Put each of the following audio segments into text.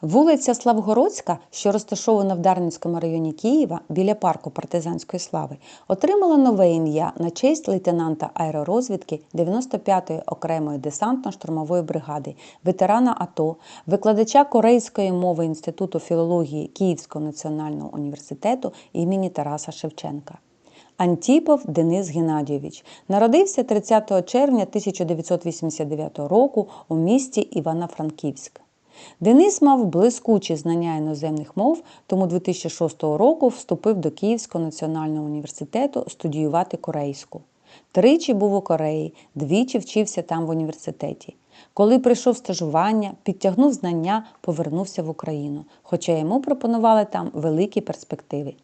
Вулиця Славгородська, що розташована в Дарницькому районі Києва біля парку партизанської слави, отримала нове ім'я на честь лейтенанта аеророзвідки 95-ї окремої десантно-штурмової бригади, ветерана АТО, викладача корейської мови Інституту філології Київського національного університету імені Тараса Шевченка. Антіпов Денис Геннадійович народився 30 червня 1989 року у місті Івано-Франківськ. Денис мав блискучі знання іноземних мов, тому 2006 року вступив до Київського національного університету студіювати корейську. Тричі був у Кореї, двічі вчився там в університеті. Коли прийшов стажування, підтягнув знання, повернувся в Україну, хоча йому пропонували там великі перспективи.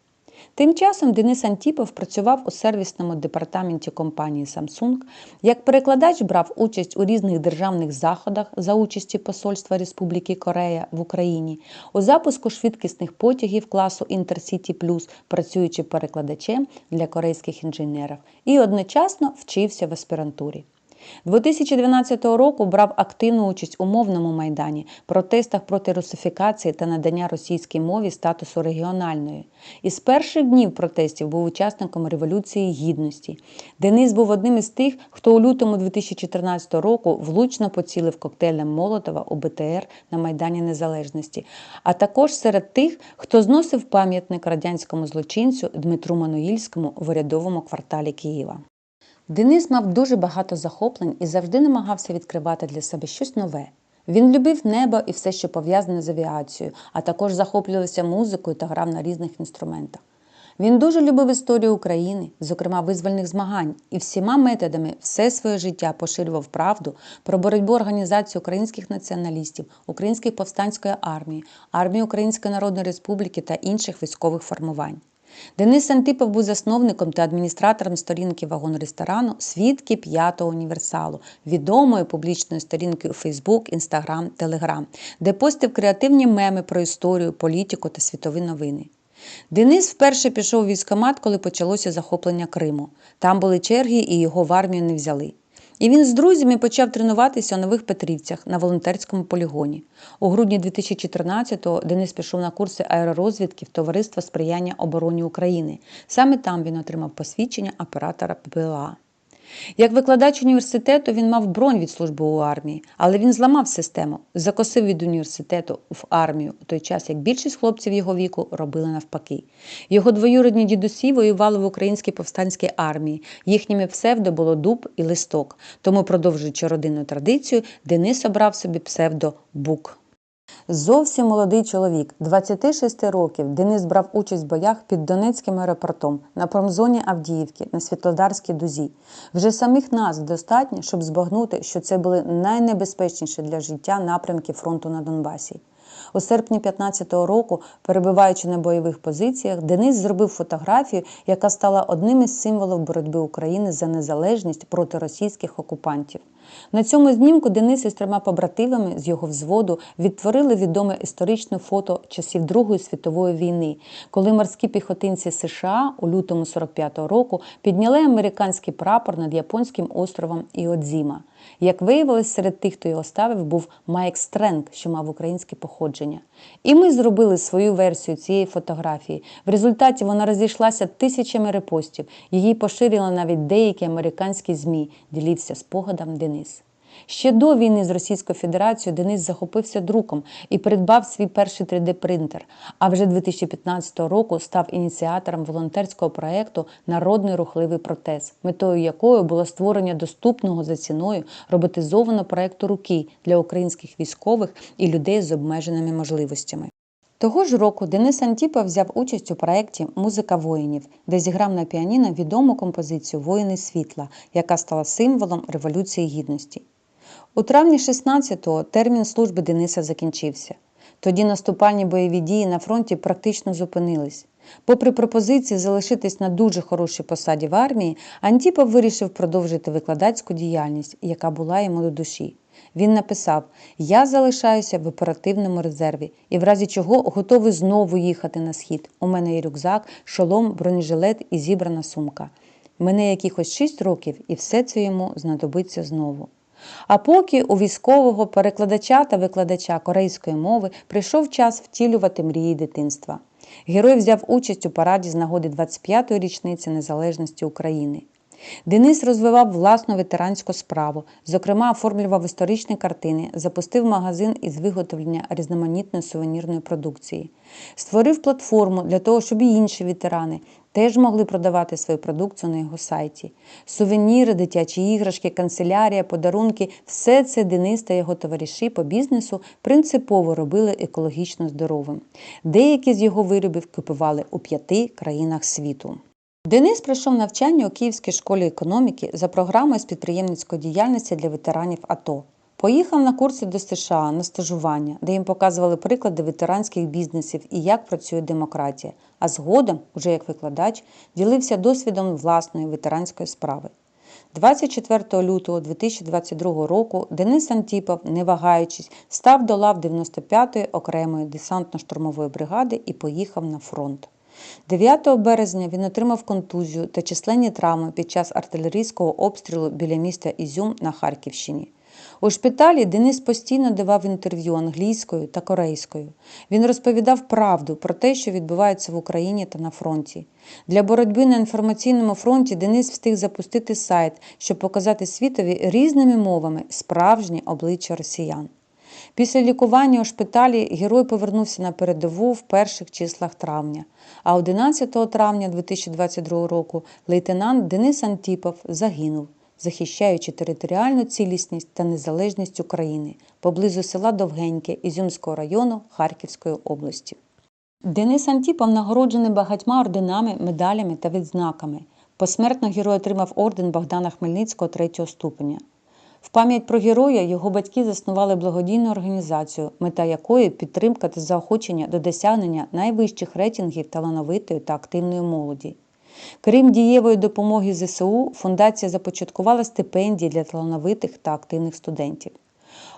Тим часом Денис Антіпов працював у сервісному департаменті компанії Samsung. Як перекладач брав участь у різних державних заходах за участі Посольства Республіки Корея в Україні, у запуску швидкісних потягів класу Intercity Plus, працюючи перекладачем для корейських інженерів, і одночасно вчився в аспірантурі. 2012 року брав активну участь у мовному майдані, протестах проти русифікації та надання російській мові статусу регіональної. Із перших днів протестів був учасником Революції Гідності. Денис був одним із тих, хто у лютому 2014 року влучно поцілив коктейлем Молотова у БТР на Майдані Незалежності, а також серед тих, хто зносив пам'ятник радянському злочинцю Дмитру Мануїльському в урядовому кварталі Києва. Денис мав дуже багато захоплень і завжди намагався відкривати для себе щось нове. Він любив небо і все, що пов'язане з авіацією, а також захоплювався музикою та грав на різних інструментах. Він дуже любив історію України, зокрема визвольних змагань, і всіма методами все своє життя поширював правду про боротьбу організації українських націоналістів, української повстанської армії, армії Української Народної Республіки та інших військових формувань. Денис Антипов був засновником та адміністратором сторінки вагон ресторану Свідки п'ятого універсалу, відомої публічної сторінки у Фейсбук, Інстаграм, Телеграм, де постив креативні меми про історію, політику та світові новини. Денис вперше пішов у військомат, коли почалося захоплення Криму. Там були черги, і його в армію не взяли. І він з друзями почав тренуватися у нових Петрівцях на волонтерському полігоні. У грудні 2014-го Денис пішов на курси аеророзвідки в Товариство сприяння обороні України. Саме там він отримав посвідчення оператора ППЛА. Як викладач університету він мав бронь від служби у армії, але він зламав систему, закосив від університету в армію у той час, як більшість хлопців його віку робили навпаки. Його двоюродні дідусі воювали в українській повстанській армії. Їхніми псевдо було дуб і листок. Тому, продовжуючи родинну традицію, Денис обрав собі псевдо Бук. Зовсім молодий чоловік, 26 років, Денис брав участь в боях під Донецьким аеропортом на промзоні Авдіївки на Світлодарській дузі. Вже самих назв достатньо, щоб збагнути, що це були найнебезпечніші для життя напрямки фронту на Донбасі. У серпні 15-го року, перебуваючи на бойових позиціях, Денис зробив фотографію, яка стала одним із символів боротьби України за незалежність проти російських окупантів. На цьому знімку Денис із трьома побратимами з його взводу відтворили відоме історичне фото часів Другої світової війни, коли морські піхотинці США у лютому 45-го року підняли американський прапор над японським островом Іодзіма. Як виявилось, серед тих, хто його ставив, був Майк Стренг, що мав українське походження. І ми зробили свою версію цієї фотографії. В результаті вона розійшлася тисячами репостів. Її поширили навіть деякі американські ЗМІ, ділився спогадом Денис. Ще до війни з Російською Федерацією Денис захопився друком і придбав свій перший 3D-принтер. А вже 2015 року став ініціатором волонтерського проєкту Народний рухливий протез, метою якої було створення доступного за ціною роботизованого проєкту руки для українських військових і людей з обмеженими можливостями. Того ж року Денис Антіпов взяв участь у проєкті Музика воїнів, де зіграв на піаніно відому композицію Воїни світла, яка стала символом Революції Гідності. У травні 16-го термін служби Дениса закінчився. Тоді наступальні бойові дії на фронті практично зупинились. Попри пропозиції залишитись на дуже хорошій посаді в армії, Антіпов вирішив продовжити викладацьку діяльність, яка була йому до душі. Він написав: Я залишаюся в оперативному резерві і, в разі чого, готовий знову їхати на схід. У мене є рюкзак, шолом, бронежилет і зібрана сумка. Мене якихось шість років, і все це йому знадобиться знову. А поки у військового перекладача та викладача корейської мови прийшов час втілювати мрії дитинства. Герой взяв участь у параді з нагоди 25-ї річниці незалежності України. Денис розвивав власну ветеранську справу, зокрема, оформлював історичні картини, запустив магазин із виготовлення різноманітної сувенірної продукції, створив платформу для того, щоб і інші ветерани теж могли продавати свою продукцію на його сайті. Сувеніри, дитячі іграшки, канцелярія, подарунки все це Денис та його товариші по бізнесу принципово робили екологічно здоровим. Деякі з його виробів купували у п'яти країнах світу. Денис пройшов навчання у Київській школі економіки за програмою з підприємницької діяльності для ветеранів АТО. Поїхав на курси до США на стажування, де їм показували приклади ветеранських бізнесів і як працює демократія. А згодом, уже як викладач, ділився досвідом власної ветеранської справи. 24 лютого 2022 року Денис Антіпов, не вагаючись, став до лав 95-ї окремої десантно-штурмової бригади і поїхав на фронт. 9 березня він отримав контузію та численні травми під час артилерійського обстрілу біля міста Ізюм на Харківщині. У шпиталі Денис постійно давав інтерв'ю англійською та корейською. Він розповідав правду про те, що відбувається в Україні та на фронті. Для боротьби на інформаційному фронті Денис встиг запустити сайт, щоб показати світові різними мовами справжнє обличчя росіян. Після лікування у шпиталі герой повернувся на передову в перших числах травня. А 11 травня 2022 року лейтенант Денис Антіпов загинув, захищаючи територіальну цілісність та незалежність України поблизу села Довгеньке Ізюмського району Харківської області. Денис Антіпов нагороджений багатьма орденами, медалями та відзнаками. Посмертно герой отримав орден Богдана Хмельницького третього ступеня. В пам'ять про героя його батьки заснували благодійну організацію, мета якої підтримка та заохочення до досягнення найвищих рейтингів талановитої та активної молоді. Крім дієвої допомоги ЗСУ, фундація започаткувала стипендії для талановитих та активних студентів.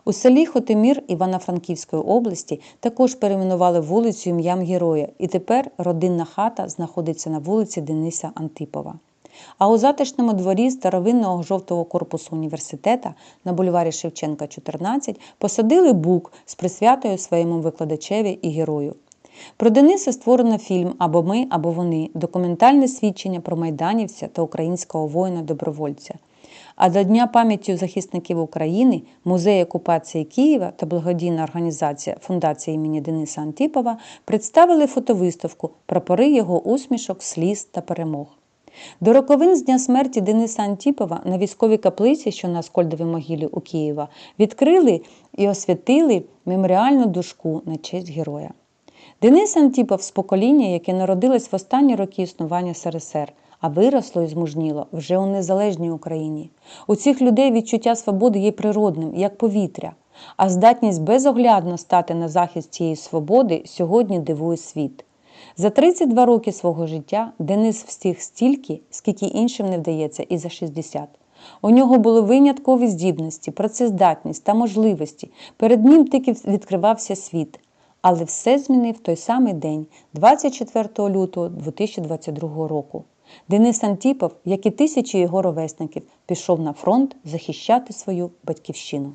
У селі Хотимір Івано-Франківської області також перейменували вулицю ім'ям героя, і тепер родинна хата знаходиться на вулиці Дениса Антипова. А у затишному дворі старовинного жовтого корпусу університета на бульварі Шевченка, 14, посадили бук з присвятою своєму викладачеві і герою. Про Дениса створено фільм Або ми, або вони документальне свідчення про майданівця та українського воїна-добровольця. А до Дня пам'яті захисників України Музей окупації Києва та благодійна організація Фундація імені Дениса Антипова представили фотовиставку Прапори його усмішок, сліз та перемог. До роковин з дня смерті Дениса Антіпова на військовій каплиці, що на Скольдовій могилі у Києва, відкрили і освятили меморіальну дошку на честь героя. Денис Антіпов з покоління, яке народилось в останні роки існування СРСР, а виросло і змужніло вже у незалежній Україні. У цих людей відчуття свободи є природним, як повітря, а здатність безоглядно стати на захист цієї свободи сьогодні дивує світ. За 32 роки свого життя Денис встиг стільки, скільки іншим не вдається, і за 60. У нього були виняткові здібності, працездатність та можливості. Перед ним тільки відкривався світ. Але все змінив той самий день, 24 лютого 2022 року. Денис Антіпов, як і тисячі його ровесників, пішов на фронт захищати свою батьківщину.